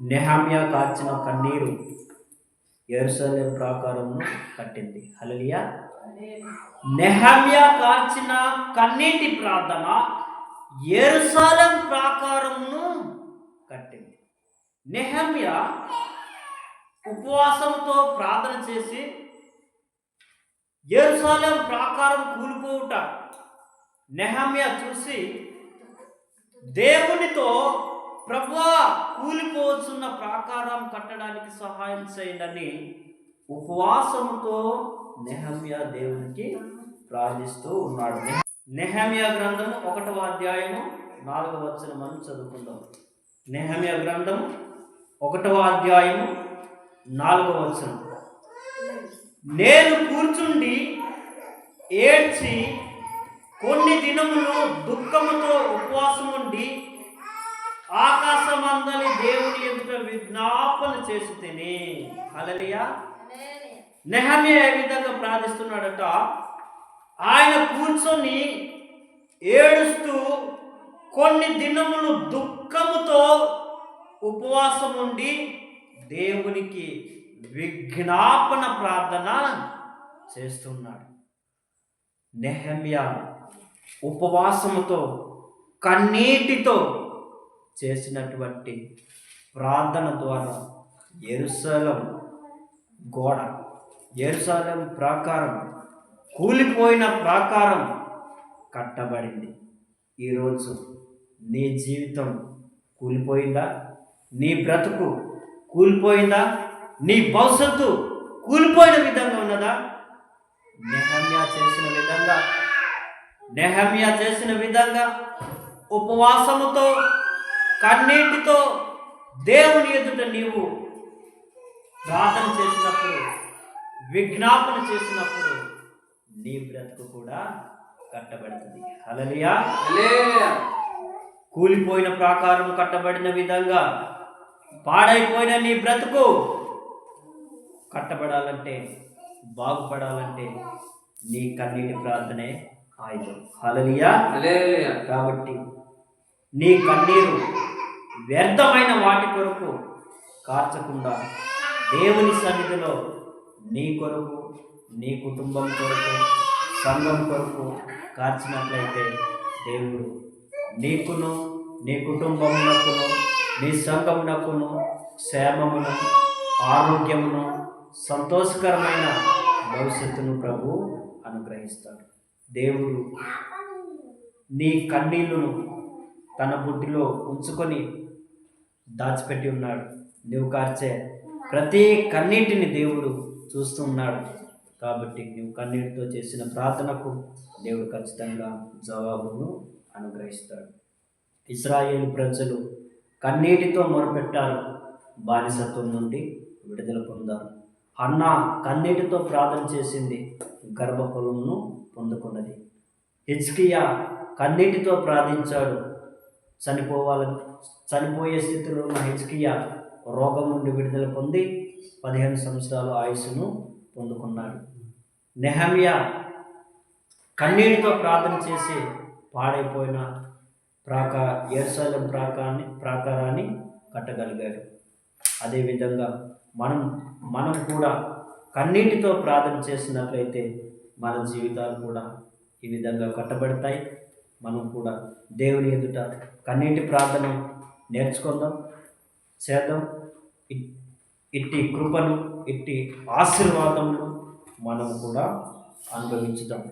నెహామియా కార్చిన కన్నీరు ఎరుసలేం ప్రాకారంను కట్టింది. హలలియా నెహమ్యా కార్చిన కన్నీటి ప్రార్థన ఎరుసలం ప్రాకారమును కట్టింది. నెహమ్యా ఉపవాసంతో ప్రార్థన చేసి ఎరుసలేం ప్రాకారం కూలిపోవుట. నెహమ్యా చూసి దేవునితో ప్రభువా కూలిపోవచ్చున్న ప్రాకారం కట్టడానికి సహాయం చేయండి ఉపవాసముతో నెహమ్య దేవునికి ప్రార్థిస్తూ ఉన్నాడు. నెహమ్య గ్రంథము ఒకటవ అధ్యాయము నాలుగవ వచ్చిన మనం చదువుకుందాం. నెహమ్య గ్రంథం ఒకటవ అధ్యాయము నాలుగవ వచనం. నేను కూర్చుండి ఏడ్చి కొన్ని దినములు దుఃఖముతో ఉపవాసం ఉండి ఆకాశమందలి దేవుని ఎదుట విజ్ఞాపన చేసి తిని హలలియా నెహమ్య ఏ విధంగా ప్రార్థిస్తున్నాడట? ఆయన కూర్చొని ఏడుస్తూ కొన్ని దినములు దుఃఖముతో ఉపవాసం ఉండి దేవునికి విజ్ఞాపన ప్రార్థన చేస్తున్నాడు. నెహమ్య ఉపవాసముతో కన్నీటితో చేసినటువంటి ప్రార్థన ద్వారా ఎరుసలం గోడ. ఎరుసలం ప్రాకారం కూలిపోయిన ప్రాకారం కట్టబడింది. ఈరోజు నీ జీవితం కూలిపోయిందా? నీ బ్రతుకు కూలిపోయిందా? నీ భవిష్యత్తు కూలిపోయిన విధంగా ఉన్నదా? నెహమ్యా చేసిన విధంగా నెహమ్యా చేసిన విధంగా ఉపవాసముతో కన్నీటితో దేవుని ఎదుట నీవు ప్రార్థన చేసినప్పుడు విజ్ఞాపన చేసినప్పుడు నీ బ్రతుకు కూడా కట్టబడుతుంది. హలలియా కూలిపోయిన ప్రాకారం కట్టబడిన విధంగా పాడైపోయిన నీ బ్రతుకు కట్టబడాలంటే బాగుపడాలంటే నీ కన్నీటి ప్రార్థనే ఆయుధం. హలలియా కాబట్టి నీ కన్నీరు వ్యర్థమైన వాటి కొరకు కార్చకుండా దేవుని సన్నిధిలో నీ కొరకు నీ కుటుంబం కొరకు సంఘం కొరకు కార్చినట్లయితే దేవుడు నీకును నీ కుటుంబమునకును నీ సంఘమునకును క్షేమమును ఆరోగ్యమును సంతోషకరమైన భవిష్యత్తును ప్రభు అనుగ్రహిస్తాడు. దేవుడు నీ కన్నీళ్ళను తన బుడ్డిలో ఉంచుకొని దాచిపెట్టి ఉన్నాడు. నువ్వు కార్చే ప్రతి కన్నీటిని దేవుడు చూస్తూ ఉన్నాడు. కాబట్టి నువ్వు కన్నీటితో చేసిన ప్రార్థనకు దేవుడు ఖచ్చితంగా జవాబును అనుగ్రహిస్తాడు. ఇస్రాయేల్ ప్రజలు కన్నీటితో మొరపెట్టారు. బానిసత్వం నుండి విడుదల పొందారు. అన్న కన్నీటితో ప్రార్థన చేసింది గర్భఫలమును పొందుకున్నది. హిజ్కియా కన్నీటితో ప్రార్థించాడు. చనిపోవాలని చనిపోయే స్థితిలో ఉన్న హెచ్కియా రోగం నుండి విడుదల పొంది పదిహేను సంవత్సరాల ఆయుస్సును పొందుకున్నాడు. నెహమియా కన్నీటితో ప్రార్థన చేసి పాడైపోయిన ప్రాకా ఏర్సలం ప్రాకాన్ని ప్రాకారాన్ని కట్టగలిగాడు. అదేవిధంగా మనం మనం కూడా కన్నీటితో ప్రార్థన చేసినట్లయితే మన జీవితాలు కూడా ఈ విధంగా కట్టబడతాయి. మనం కూడా దేవుని ఎదుట కన్నీటి ప్రార్థన నేర్చుకుందాం చేద్దాం. ఇట్టి కృపను ఇట్టి ఆశీర్వాదమును మనం కూడా అనుభవించుదాం.